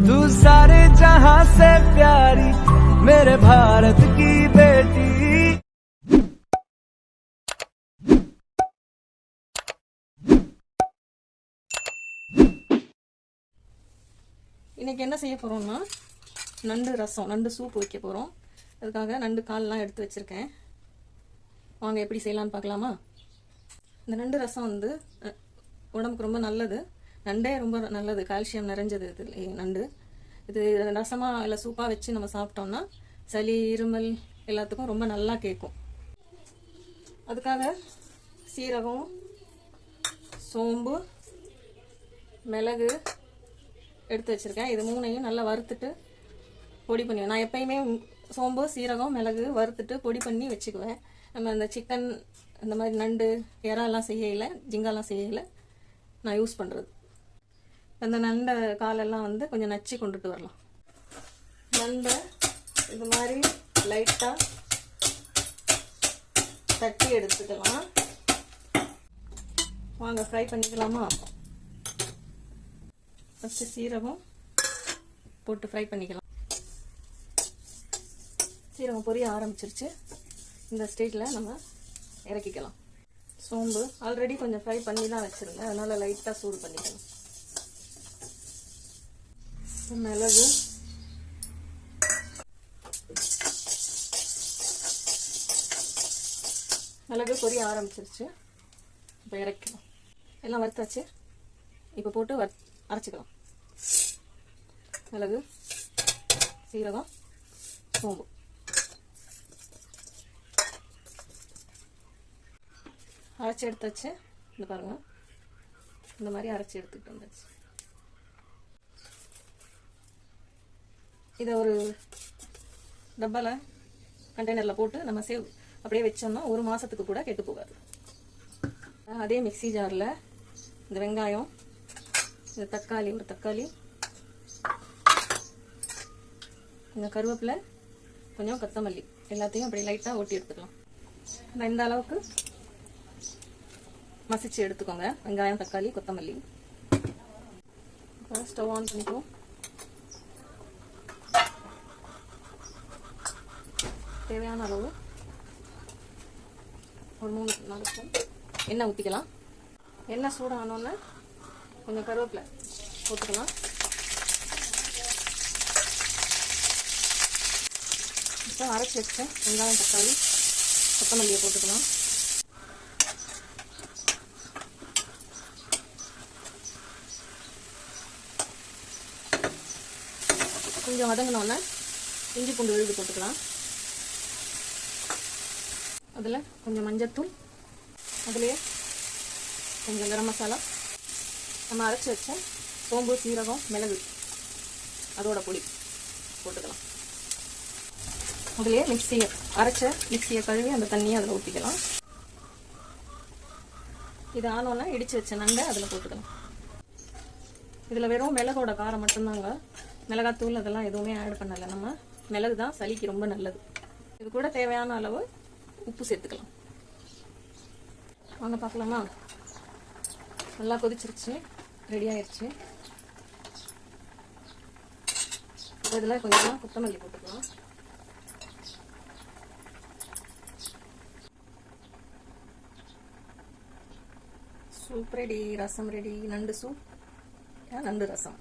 तू सारे जहां से प्यारी मेरे भारत की बेटी இன்றைக்கி என்ன செய்ய போகிறோம்னா நண்டு ரசம் நண்டு சூப் வைக்க போகிறோம் அதுக்காக நண்டு கால்லாம் எடுத்து வச்சுருக்கேன் வாங்க எப்படி செய்யலாம்னு பார்க்கலாமா இந்த நண்டு ரசம் வந்து அஹ், உடம்புக்கு ரொம்ப நல்லது நண்டே ரொம்ப நல்லது கால்சியம் நிறைஞ்சது இது. நண்டு. இது ரசமாக இல்லை சூப்பாக வச்சு நம்ம சாப்பிட்டோம்னா சளி இருமல் எல்லாத்துக்கும் ரொம்ப நல்லா கேட்கும் அதுக்காக சீரகம் சோம்பு மிளகு எடுத்து வச்சுருக்கேன். இது மூணையும் நல்லா வறுத்துட்டு பொடி பண்ணி நான் எப்பயுமே சோம்பு சீரகம் மிளகு வறுத்துட்டு பொடி பண்ணி வச்சுக்குவேன். நம்ம இந்த சிக்கன் இந்த மாதிரி நண்டு இறாலாம் செய்யலை ஜிங்காலாம் செய்யலை நான் யூஸ் பண்ணுறது அந்த நண்டை காலெல்லாம் வந்து கொஞ்சம் நச்சு கொண்டுட்டு வரலாம். நண்டை இது மாதிரி லைட்டாக தட்டி எடுத்துக்கலாம். வாங்க ஃப்ரை பண்ணிக்கலாமா? ஃபஸ்ட்டு சீரகம் போட்டு ஃப்ரை பண்ணிக்கலாம். சீரகம் பொரிய ஆரம்பிச்சிருச்சு. இந்த ஸ்டேஜில் நம்ம இறக்கிக்கலாம். சோம்பு ஆல்ரெடி கொஞ்சம் ஃப்ரை பண்ணி தான் வச்சுருந்தேன். அதனால் லைட்டாக சூடு பண்ணிக்கலாம். மிளகு. மிளகு பொரிய ஆரம்பிச்சிருச்சு. இப்போ இறக்கலாம் எல்லாம் வறுத்தாச்சு. இப்போ போட்டு வறு அரைச்சிக்கலாம். மிளகு சீரகம் சோம்பு. அரைச்சி எடுத்தாச்சு. இந்த பாருங்க. இந்த மாதிரி அரைச்சி எடுத்துக்கிட்டு வந்தாச்சு. இதை ஒரு டப்பாவில் கண்டெய்னரில் போட்டு நம்ம சேவ் அப்படியே வச்சோம்னா ஒரு மாதத்துக்கு கூட கெட்டு போகாது. அதே மிக்சி ஜாரில் இந்த வெங்காயம் இந்த தக்காளி ஒரு தக்காளி இந்த கருவேப்பிலை கொஞ்சம் கொத்தமல்லி எல்லாத்தையும் அப்படியே லைட்டாக ஒட்டி எடுத்துக்கலாம். நான் இந்த அளவுக்கு மசிச்சு எடுத்துக்கோங்க. வெங்காயம் தக்காளி கொத்தமல்லி. ஸ்டவ் ஆன் பண்ணிக்குவோம். தேவையான அளவு ஒரு மூணு நாலு ஸ்பூன் எண்ணெய் ஊற்றிக்கலாம் எண்ணெய் சூடானோன்னு கொஞ்சம் கருவேப்பிலை போட்டுக்கலாம். இப்போ அரைச்சி வச்சேன் வெங்காயம் தக்காளி கொத்தமல்லியை போட்டுக்கலாம். கொஞ்சம் வதங்கினோன்னே இஞ்சி பூண்டு விழுது போட்டுக்கலாம். அதில் கொஞ்சம் மஞ்சத்தூள் அதுலேயே கொஞ்சம் கரம் மசாலா. நம்ம அரைச்சி வச்ச சோம்பு சீரகம் மிளகு அதோட பொடி போட்டுக்கலாம். அதுலேயே மிக்சியை அரைச்ச மிக்சியை கழுவி அந்த தண்ணியை அதில் ஊற்றிக்கலாம் இது ஆனோன்னா இடித்து வச்ச நண்டை அதில் போட்டுக்கலாம். இதில் வெறும் மிளகோட காரம் மட்டும்தாங்க. மிளகாத்தூள் அதெல்லாம் எதுவுமே ஆட் பண்ணலை. நம்ம மிளகு தான் சளிக்கு ரொம்ப நல்லது. இது கூட தேவையான அளவு உப்பு சேர்த்துக்கலாம். வாங்க பார்க்கலாமா? நல்லா கொதிச்சிருச்சு. ரெடி ஆயிடுச்சு இதில் கொஞ்சமாக கொத்தமல்லி போட்டுக்கலாம். சூப் ரெடி ரசம் ரெடி நண்டு சூப் நண்டு ரசம்?